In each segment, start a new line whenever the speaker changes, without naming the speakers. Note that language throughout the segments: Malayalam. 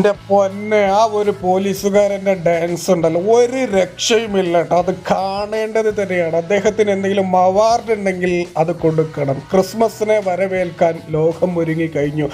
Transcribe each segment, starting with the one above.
എന്റെ പൊന്നെ ആ ഒരു പോലീസുകാരന്റെ ഡാൻസ് ഉണ്ടല്ലോ. ഒരു രക്ഷയുമില്ല കേട്ടോ. അത് കാണേണ്ടത് തന്നെയാണ്. അദ്ദേഹത്തിന് എന്തെങ്കിലും അവാർഡ് ഉണ്ടെങ്കിൽ അത് കൊടുക്കണം. ക്രിസ്മസിനെ വരവേൽക്കാൻ ലോകം ഒരുങ്ങി കഴിഞ്ഞു.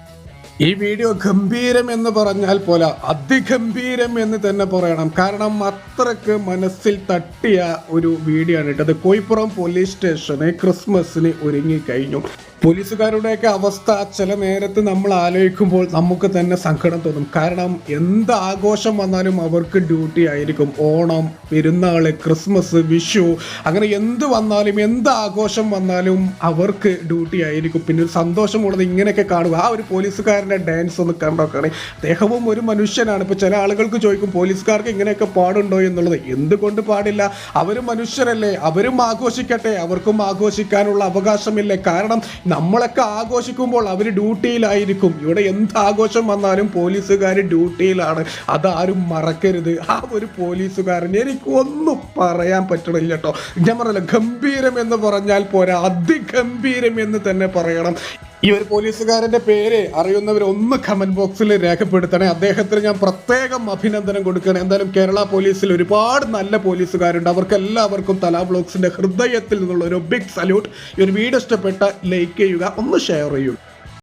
ഈ വീഡിയോ ഗംഭീരം എന്ന് പറഞ്ഞാൽ പോലെ അതിഗംഭീരം എന്ന് തന്നെ പറയണം. കാരണം അത്രയ്ക്ക് മനസ്സിൽ തട്ടിയ ഒരു വീഡിയോ ആണ് കേട്ടത്. കോയിപ്പുറം പോലീസ് സ്റ്റേഷന് ക്രിസ്മസിന് ഒരുങ്ങി കഴിഞ്ഞു. പോലീസുകാരുടെയൊക്കെ അവസ്ഥ ചില നേരത്ത് നമ്മൾ ആലോചിക്കുമ്പോൾ നമുക്ക് തന്നെ സങ്കടം തോന്നും. കാരണം എന്ത് ആഘോഷം വന്നാലും അവർക്ക് ഡ്യൂട്ടി ആയിരിക്കും. ഓണം പെരുന്നാൾ ക്രിസ്മസ് വിഷു അങ്ങനെ എന്ത് വന്നാലും എന്ത് ആഘോഷം വന്നാലും അവർക്ക് ഡ്യൂട്ടി ആയിരിക്കും. പിന്നെ ഒരു സന്തോഷമുള്ളത് ഇങ്ങനെയൊക്കെ കാണുക. ആ ഒരു പോലീസുകാരന്റെ ഡാൻസ് ഒന്ന് കണ്ടോക്കാണ്. അദ്ദേഹവും ഒരു മനുഷ്യനാണ്. ഇപ്പോൾ ചില ആളുകൾക്ക് ചോദിക്കും പോലീസുകാർക്ക് ഇങ്ങനെയൊക്കെ പാടുണ്ടോ എന്നുള്ളത്? എന്തുകൊണ്ട് പാടില്ല? അവരും മനുഷ്യരല്ലേ. അവരും ആഘോഷിക്കട്ടെ. അവർക്കും ആഘോഷിക്കാനുള്ള അവകാശമില്ലേ? കാരണം നമ്മളൊക്കെ ആഘോഷിക്കുമ്പോൾ അവർ ഡ്യൂട്ടിയിലായിരിക്കും. ഇവിടെ എന്ത് ആഘോഷം വന്നാലും പോലീസുകാർ ഡ്യൂട്ടിയിലാണ്. അതാരും മറക്കരുത്. ആ ഒരു പോലീസുകാരൻ എനിക്ക് ഒന്നും പറയാൻ പറ്റണില്ല കേട്ടോ. ഞാൻ പറഞ്ഞല്ലോ ഗംഭീരം എന്ന് പറഞ്ഞാൽ പോരാ. അതിഗംഭീരം എന്ന് തന്നെ പറയണം. ഈ ഒരു പോലീസുകാരന്റെ പേര് അറിയുന്നവർ ഒന്ന് കമന്റ് ബോക്സിൽ രേഖപ്പെടുത്തണേ. അദ്ദേഹത്തിന് ഞാൻ പ്രത്യേകം അഭിനന്ദനം കൊടുക്കണേ എന്തായാലും കേരള പോലീസിൽ ഒരുപാട് നല്ല പോലീസുകാരുണ്ട്. അവർക്ക് എല്ലാവർക്കും തലാ ബ്ലോക്സിന്റെ ഹൃദയത്തിൽ നിന്നുള്ള ഒരു ബിഗ് സല്യൂട്ട് ഈ ഒരു വീഡിയോ ഇഷ്ടപ്പെട്ട ലൈക്ക് ചെയ്യുക ഒന്ന് ഷെയർ ചെയ്യൂ